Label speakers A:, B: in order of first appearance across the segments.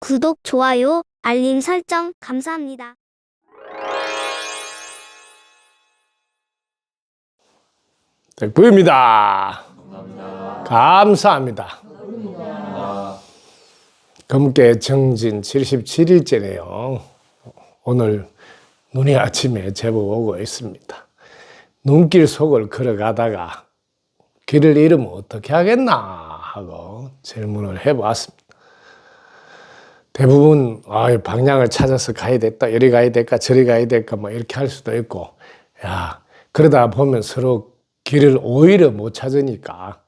A: 구독, 좋아요, 알림 설정 감사합니다.
B: 덕부입니다. 감사합니다. 검계 정진 77일째네요. 오늘 눈이 아침에 제법 오고 있습니다. 눈길 속을 걸어가다가 길을 잃으면 어떻게 하겠나 하고 질문을 해보았습니다. 대부분 아, 방향을 찾아서 가야 됐다, 이리 가야 될까, 저리 가야 될까, 뭐 이렇게 할 수도 있고, 야 그러다 보면 서로 길을 오히려 못 찾으니까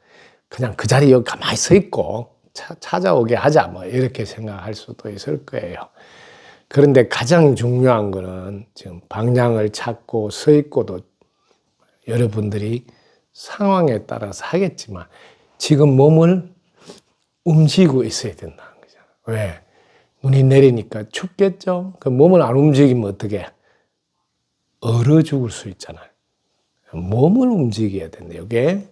B: 그냥 그 자리에 가만히 서 있고 차- 찾아오게 하자, 뭐 이렇게 생각할 수도 있을 거예요. 그런데 가장 중요한 거는 지금 방향을 찾고 서 있고도 여러분들이 상황에 따라서 하겠지만 지금 몸을 움직이고 있어야 된다는 거잖아요. 왜? 눈이 내리니까 춥겠죠? 그 몸을 안 움직이면 어떻게? 얼어 죽을 수 있잖아요. 몸을 움직여야 된다, 이게.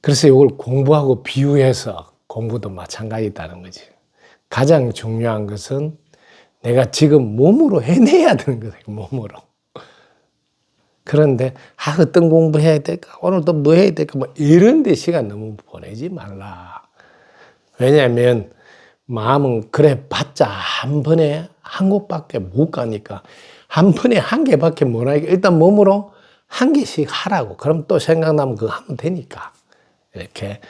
B: 그래서 이걸 공부하고 비유해서 공부도 마찬가지다는 거지. 가장 중요한 것은 내가 지금 몸으로 해내야 되는 거예요, 몸으로. 그런데, 아, 어떤 공부 해야 될까? 오늘 또 뭐 해야 될까? 뭐 이런 데 시간 너무 보내지 말라. 왜냐하면 마음은 그래 봤자 한 번에 한 곳밖에 못 가니까 한 번에 한 개밖에 못 하니까 일단 몸으로 한 개씩 하라고. 그럼 또 생각나면 그거 하면 되니까. 이렇게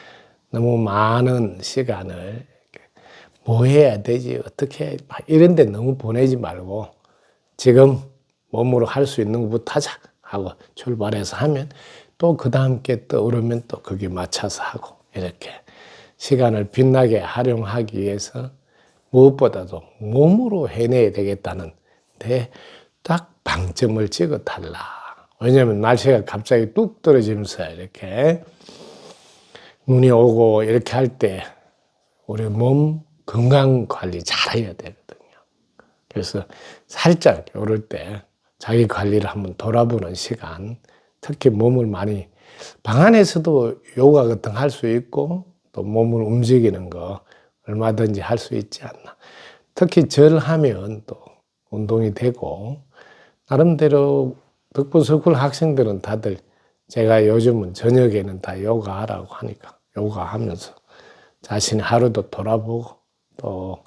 B: 너무 많은 시간을 뭐 해야 되지? 어떻게 해? 막 이런 데 너무 보내지 말고 지금 몸으로 할 수 있는 것부터 하자 하고 출발해서 하면 또 그 다음 게 떠오르면 또 거기에 맞춰서 하고 이렇게 시간을 빛나게 활용하기 위해서 무엇보다도 몸으로 해내야 되겠다는 데딱 방점을 찍어 달라. 왜냐하면 날씨가 갑자기 뚝 떨어지면서 이렇게 눈이 오고 이렇게 할 때 우리 몸 건강 관리 잘해야 되거든요. 그래서 살짝 오를 때 자기 관리를 한번 돌아보는 시간, 특히 몸을 많이 방 안에서도 요가 같은 거할수 있고 또 몸을 움직이는 거 얼마든지 할 수 있지 않나. 특히 절하면 또 운동이 되고 나름대로 덕분 서쿨 학생들은 다들 제가 요즘은 저녁에는 다 요가 하라고 하니까 요가 하면서 자신의 하루도 돌아보고 또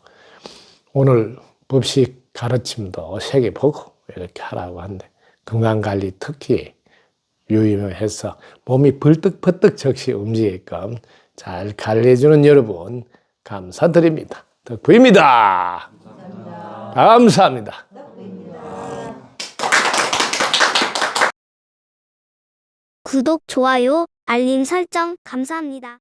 B: 오늘 법식 가르침도 세개 보고 이렇게 하라고 하는데 건강관리 특히 유의해서 몸이 벌떡벌떡 적시 움직이게끔 잘 관리해주는 여러분 감사드립니다. 덕부입니다. 감사합니다.
A: 구독, 좋아요, 알림 설정 감사합니다.